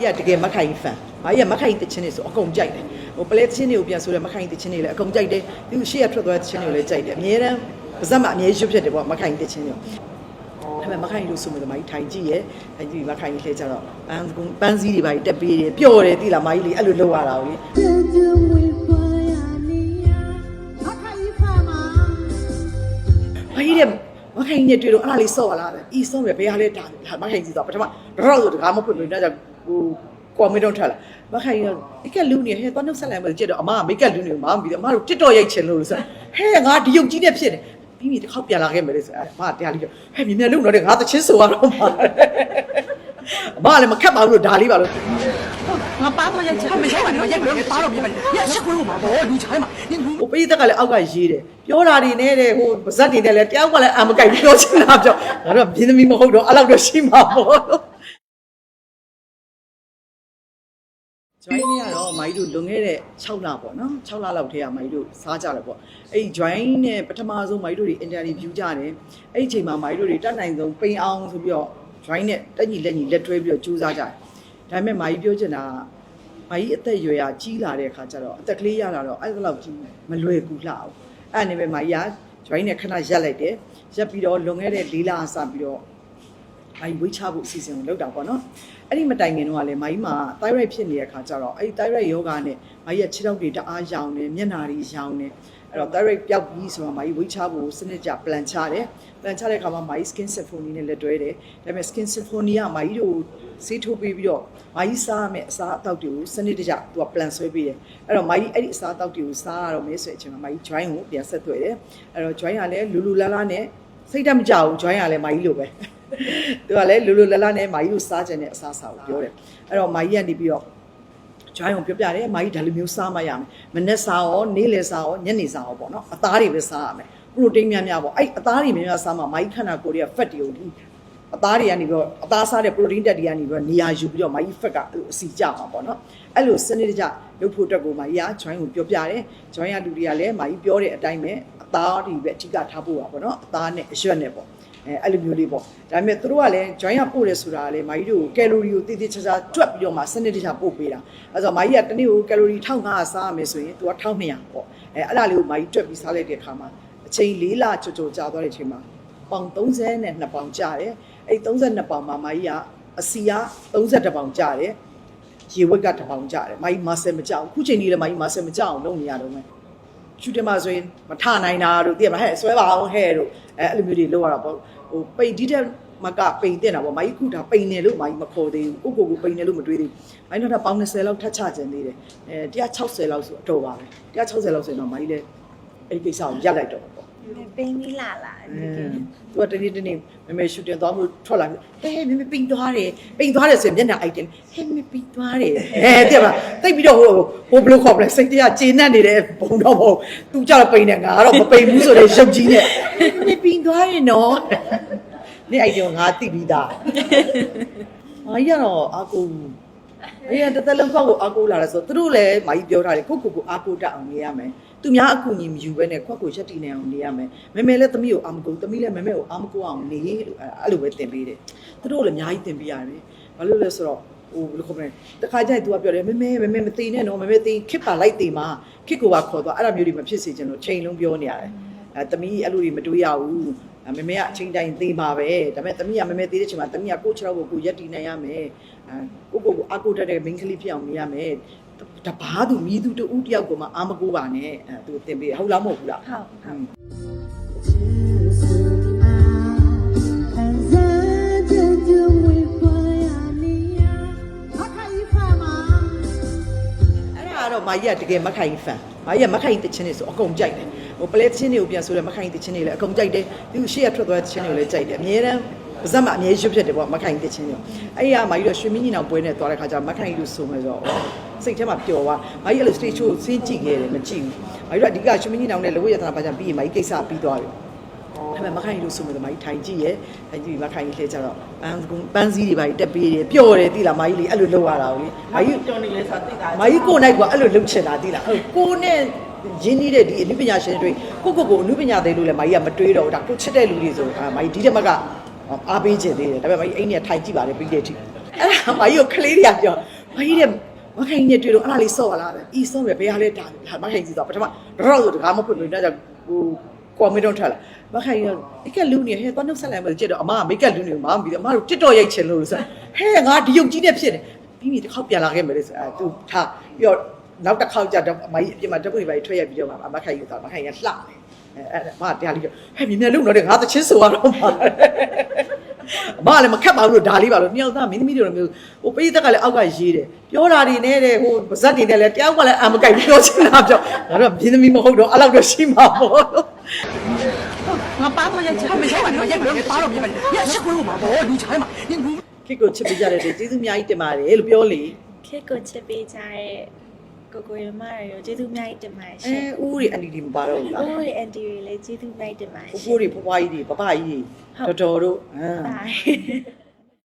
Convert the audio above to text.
ကြီးကတကယ်မခိုင်ဖန်။ဘာကြီးကမခိုင်တချင်းနေဆိုအကုန်ကြိုက်တယ်။ဟိုပလဲချင်းတွေကိုပြန်ဆိုတော့မခိုင်တချင်းတွေလည်းအကုန်ကြိုက်တယ်။သူရှေ့ကထွက်သွားတဲ့ချင်းတွေလည်းကြိုက်တယ်။အများရန်ပါဇက်မှာအများရွှတ်ဖြစ်တယ်ပေါ့မခိုင်တချင်းတွေ။ဒါပေမဲ့မခိုင်လို့ဆိုမှသမားကြီးထိုင်ကြည့်ရဲ့။ထိုင်ကြည့်မခိုင်ကြီးလဲကြတော့ပန်းကုန်းပန်းစည်းတွေပါတက်ပေးတယ်ပျော့တယ်တိလားမကြီးလေအဲ့လိုလုပ်ရတာကိုလေ။မခိုင်ဖန်မှာ။ဘာကြီးတဲ့မခိုင်နဲ့တွေ့တော့အဲ့ဒါလေးဆော့ရလား။အီဆော့ရဘယ်ဟာလဲတာ။မခိုင်စီဆိုပထမတော့တော့တကားမဖွင့်လို့ဒါကြောင့် ဟိုကွန်မီတော့ထွက်လာမခိုင်ကမိကလူနေဟဲ့တော့နှုတ်ဆက်လိုက်မှကြည့်တော့အမကမိကလူနေမမပြီးတော့အမတို့တစ်တော်ရိုက်ချင်လို့ဆိုဟဲ့ငါဒီရုပ်ကြီးနဲ့ဖြစ်တယ်ပြီးပြီတစ်ခေါက်ပြန်လာခဲ့မယ်လေဆိုအမတရားလေးဟဲ့မြင်မြင်လုံတော့ငါတချင်းဆိုရတော့မှာအမလည်းမခက်ပါဘူးလို့ဒါလေးပါလို့ငါပါမရိုက်ချင်မရိုက်ပါနဲ့ရိုက်လို့ပါတော့ပြပါနဲ့ရရှက်ခွေးမှာဘောလူချိုင်းမှာနင်ဘူးဟိုပိသက်ကလည်းအောက်ကရေးတယ်ပြောတာတွေနဲ့တဲ့ဟိုပါဇက်တွေနဲ့လည်းတယောက်ကလည်းအမကိုက်ပြောချင်တာပြောငါတို့ကပြင်းသမီးမဟုတ်တော့အဲ့လောက်တော့ရှိမှာပေါ့ လို့ join နဲ့ကတော့မိုင်းတို့လွန်ခဲ့တဲ့6လပေါ့နော်6လလောက်တည်းကမိုင်းတို့စားကြတယ်ပေါ့အဲ့ဒီ join နဲ့ပထမဆုံးမိုင်းတို့တွေ interview ကြတယ်အဲ့ဒီအချိန်မှာမိုင်းတို့တွေတက်နိုင်ဆုံးပိန်အောင်ဆိုပြီးတော့ join နဲ့တက်ညီလက်ညီလက်တွဲပြီးတော့ကြိုးစားကြတယ်ဒါပေမဲ့မိုင်းပြောချင်တာကမိုင်းအသက်အရွယ်ကကြီးလာတဲ့အခါကျတော့အသက်ကလေးရလာတော့အဲ့ဒါလောက်ကြီးမလွယ်ကူလှအောင်အဲ့ဒါနဲ့ပဲမိုင်းက join နဲ့ခဏရက်လိုက်တယ်ရက်ပြီးတော့လွန်ခဲ့တဲ့၄လအစပြီးတော့ မိုင်းဝေးချဖို့အစီအစဉ်ကိုလုပ်တာပေါ့နော်အဲ့ဒီမတိုင်ခင်တော့ကလည်းမိုင်းမှာ thyroid ဖြစ်နေတဲ့ခါကျတော့အဲ့ဒီ thyroid ယောဂနဲ့မိုင်းရဲ့ခြေထောက်တွေတအားရောင်နေမျက်နာတွေရောင်နေအဲ့တော့ thyroid ပျောက်ပြီးဆိုတော့မိုင်းဝေးချဖို့စနစ်ကြ plan ချတယ် plan ချတဲ့အခါမှာမိုင်း skin symphony နဲ့လက်တွဲတယ်ဒါပေမဲ့ skin symphony ကမိုင်းတို့ဆေးထိုးပေးပြီးတော့မိုင်းစားရမယ့်အစားအသောက်တွေကိုစနစ်တကျသူက plan ဆွဲပေးတယ်အဲ့တော့မိုင်းအဲ့ဒီအစားအသောက်တွေကိုစားရတော့မယ်ဆိုတဲ့အချိန်မှာမိုင်း join ကိုပြန်ဆက်သွယ်တယ်အဲ့တော့ join ကလည်းလူလူလားလားနဲ့စိတ်တမကြဘူး join ကလည်းမိုင်းလိုပဲ သူကလည်းလူလူလလနဲ့မာကြီးကိုစားကြတဲ့အစားအစာကိုပြောတယ်အဲ့တော့မာကြီးကနေပြီးတော့ join ကိုပြောပြတယ်မာကြီးဒါလိုမျိုးစားမှရမယ်မနေ့စားရောနေ့လယ်စားရောညနေစားရောပေါ့နော်အသားတွေပဲစားရမယ် protein များများပေါ့အဲ့အသားတွေများများစားမှမာကြီးခန္ဓာကိုယ်တွေက fat တွေကိုဒီအသားတွေကနေပြီးတော့အသားစားတဲ့ protein တက်တွေကနေပြီးတော့နေရာယူပြီးတော့မာကြီး fat ကအဲ့လိုအစီကျမှာပေါ့နော်အဲ့လိုစနစ်တကျလုပ်ဖို့အတွက်ကိုမာကြီးက join ကိုပြောပြတယ် join ရလူတွေကလည်းမာကြီးပြောတဲ့အတိုင်းပဲအသားတွေပဲအဓိကထားဖို့ပါပေါ့နော်အသားနဲ့အရွက်နဲ့ပေါ့ အဲအဲ့လိုမျိုးလေးပေါ့ဒါပေမဲ့သူတို့ကလည်း join ရပို့တယ်ဆိုတာကလည်းမာကြီးတို့ကယ်လိုရီကိုတိတိကျကျတွက်ပြီးတော့မှစနစ်တကျပို့ပေးတာအဲဆိုမာကြီးကတနေ့ကိုကယ်လိုရီ1500စားရမယ်ဆိုရင်သူက1200ပေါ့အဲအဲ့ဒါလေးကိုမာကြီးတွက်ပြီးစားလိုက်တဲ့အခါမှာအချိန်၄လကြော်ကြော်ကြာသွားတဲ့အချိန်မှာပေါင်30နဲ့2ပေါင်ကြာတယ်အဲ့32ပေါင်မှာမာကြီးကအစီက32ပေါင်ကြာတယ်ရေဝက်က1ပေါင်ကြာတယ်မာကြီးမဆယ်မကြောက်ခုချိန်ကြီးလည်းမာကြီးမဆယ်မကြောက်အောင်လုပ်နေရတော့မယ် ရှူတင်မှာဆိုရင်မထနိုင်တာတို့သိရမလားဟဲ့ဆွဲပါအောင်ဟဲ့တို့အဲအဲ့လိုမျိုးတွေလုပ်ရတာပေါ့ဟိုပိန်ဒီတဲ့မကပိန်တင်တာပေါ့မိုင်းခုဒါပိန်တယ်လို့မိုင်းမခေါ်သေးဘူးကိုကိုကိုပိန်တယ်လို့မတွေးသေးဘူးမိုင်းတော့ပေါင်20လောက်ထပ်ချခြင်းသေးတယ်အဲ160လောက်ဆိုအတော်ပါပဲ160လောက်ဆိုရင်တော့မိုင်းလည်းအဲ့ဒီကိစ္စကိုရပ်လိုက်တော့ပေါ့ ပိန်းပြီးလာလာသူကတနေ့တနေ့မမေရှူတင်သွားမှုထွက်လာပြီဟဲ့မမေပိန်သွားတယ်ပိန်သွားတယ်ဆိုရင်မျက်နှာအိုက်တင်ဟဲ့မမေပိန်သွားတယ်အဲတဲ့ပါတိတ်ပြီးတော့ဟိုဟိုဘယ်လိုခေါ်မလဲစိတ်တရားကျေနပ်နေတဲ့ဘုံတော့ဘုံသူကြောက်ပိန်တယ်ငါကတော့မပိန်ဘူးဆိုတဲ့ရုပ်ကြီးနဲ့မမေပိန်သွားရင်နော်နေ့အိုက်တင်ငါသိပြီးသားအားရတော့အကူ အေးတသက်လုံးခောက်ကိုအားကိုးလာတယ်ဆိုတော့သူတို့လည်းမာကြီးပြောထားတယ်ကိုကိုကိုအားကိုးတတ်အောင်နေရမယ်သူများအကူအညီမယူဘဲနဲ့ခွက်ကိုရက်တီနေအောင်နေရမယ်မမေလည်းသမီးကိုအားမကိုးသမီးလည်းမမေကိုအားမကိုးအောင်နေလို့အဲ့လိုပဲတင်ပေးတယ်သူတို့လည်းအများကြီးတင်ပေးရတယ်ဘာလို့လဲဆိုတော့ဟိုဘယ်လိုခေါ်မလဲတခါကျရင် तू ကပြောတယ်မမေမမေမသိနဲ့နော်မမေသိခစ်ပါလိုက်သေးမှာခစ်ကိုပါခေါ်သွားအဲ့လိုမျိုးတွေမဖြစ်စေချင်လို့ချိန်လုံးပြောနေရတယ်အဲသမီးအဲ့လိုတွေမတွေးရဘူး မမေကအချိန်တိုင်းသေးပါပဲဒါပေမဲ့သမီးကမမေသေးတဲ့ချိန်မှာသမီးကကိုယ့်ခြေထောက်ကိုကိုရက်တီနိုင်ရမယ်အဲကိုကိုကိုအကူတက်တဲ့ main ကလေးဖြစ်အောင်နေရမယ်တပားသူမြည်သူတူဦးတယောက်ကိုမှအာမကိုးပါနဲ့အဲသူတင်ပေးဟုတ်လားမဟုတ်ဘူးလားဟုတ်ဟုတ် ကတော့မာကြီးကတကယ်မခိုင်ဖန်မာကြီးကမခိုင်တချင်းနေဆိုအကုန်ကြိုက်တယ်ဟိုပလဲတချင်းတွေကိုပြန်ဆိုလဲမခိုင်တချင်းတွေလည်းအကုန်ကြိုက်တယ်သူရှေ့ကထွက်သွားတဲ့တချင်းတွေကိုလည်းကြိုက်တယ်အများတန်းပါဇက်မှာအများကြီးရွတ်ဖြစ်တယ်ပေါ့မခိုင်တချင်းတွေအဲ့ဒီကမာကြီးတော့ရွှေမင်းကြီးနောင်ပွဲနဲ့သွားတဲ့ခါကျတော့မခိုင်လို့ဆိုမယ်ဆိုတော့စိတ်ထဲမှာပျော်သွားမာကြီးအဲ့လို stage show ဆင်းကြည့်ခဲ့တယ်မကြည့်ဘူးမာကြီးတို့အဓိကရွှေမင်းကြီးနောင်နဲ့လောရတနာပါကြပြီးရင်မာကြီးကိစ္စပြီးသွားပြီ ဒါပေမဲ့မခိုင်လို့ဆိုမှတော့မာကြီးထိုင်ကြည့်ရဲ့ထိုင်ကြည့်ပြီးမခိုင်ကြီးလဲကြတော့ပန်းကုန်းပန်းစည်းတွေပါတက်ပေးတယ်ပျော့တယ်တိလားမာကြီးလေအဲ့လိုလုပ်ရတာကိုလေမာကြီးကြော်နေလဲဆိုတာသိတာမာကြီးကိုနိုင်ကအဲ့လိုလုပ်ချင်တာတိလားဟုတ်ကိုနဲ့ရင်းနှီးတဲ့ဒီအနုပညာရှင်တွေကိုကိုကိုကိုအနုပညာသေးလို့လည်းမာကြီးကမတွေးတော့ဘူးဒါကိုချစ်တဲ့လူတွေဆိုအာမာကြီးဒီတက်မကအားပေးခြင်းသေးတယ်ဒါပေမဲ့မာကြီးအိမ်နဲ့ထိုင်ကြည့်ပါလေပြီးတဲ့အထိအဲ့ဒါမကြီးကိုကလေးတွေကပြောမကြီးတဲ့မခိုင်နဲ့တွေ့တော့အဲ့ဒါလေးဆော့လာတယ်အီဆော့ရဘယ်ဟာလဲတာမခိုင်စီတော့ပထမတော့ဆိုတကားမဖွင့်လို့တော့ဟို ကွန်မန့်တော့ထားလာမခိုင်ကမိကလူနေဟဲ့တော့နှုတ်ဆက်လိုက်မှကြည့်တော့အမကမိကလူနေမမပြီးတော့အမတို့တစ်တော်ရိုက်ချင်လို့ဆိုဟဲ့ငါဒီရုပ်ကြီးနဲ့ဖြစ်တယ်ပြီးပြီတစ်ခေါက်ပြန်လာခဲ့မယ်လေဆိုအဲသူထားပြီးတော့နောက်တစ်ခေါက်ကျတော့အမကြီးအပြင်မှာဓာတ်ပုံတွေပါထွက်ရပြီးတော့မခိုင်ယူတော့မခိုင်ကလှတယ်အဲအဲ့မတရားလေးပြောဟဲ့မြင်မြင်လုံးတော့ငါသချင်းဆိုရတော့မှာ အမကလည်းမခက်ပါဘူးလို့ဒါလေးပါလို့မြောက်သားမင်းသမီးတွေလိုမျိုးဟိုပိသက်ကလည်းအောက်ကရေးတယ်ပြောတာတွေနဲ့တဲ့ဟိုပါဇက်တွေနဲ့လည်းတယောက်ကလည်းအမကိုက်ပြောချင်တာပြောငါတော့မင်းသမီးမဟုတ်တော့အဲ့လောက်တော့ရှိမှာပေါ့ငါပါမရချင်မရပါနဲ့ရက်လို့ပါတော့ပြပါလေရရှစ်ခွေးကိုမှာပေါ့လူချမ်းမှာနင်ဘူးခေတ်ကိုချစ်ပေးကြတဲ့တဲ့ကျေးဇူးအများကြီးတင်ပါတယ်လို့ပြောလေခက်ကိုချစ်ပေးကြတဲ့ ကိုကိုရမရရောကျေးဇူးအများကြီးတင်ပါတယ်အဲရှင်ဦးတွေအန်တီဒီမပါတော့ဘူးလား။အိုးရဲ့အန်တီတွေလည်းကျေးဇူးအများကြီးတင်ပါတယ်ဦးရှင်ကိုတွေဖွားဖွားကြီးတွေပပကြီးတွေတော်တော်တို့ဟမ်။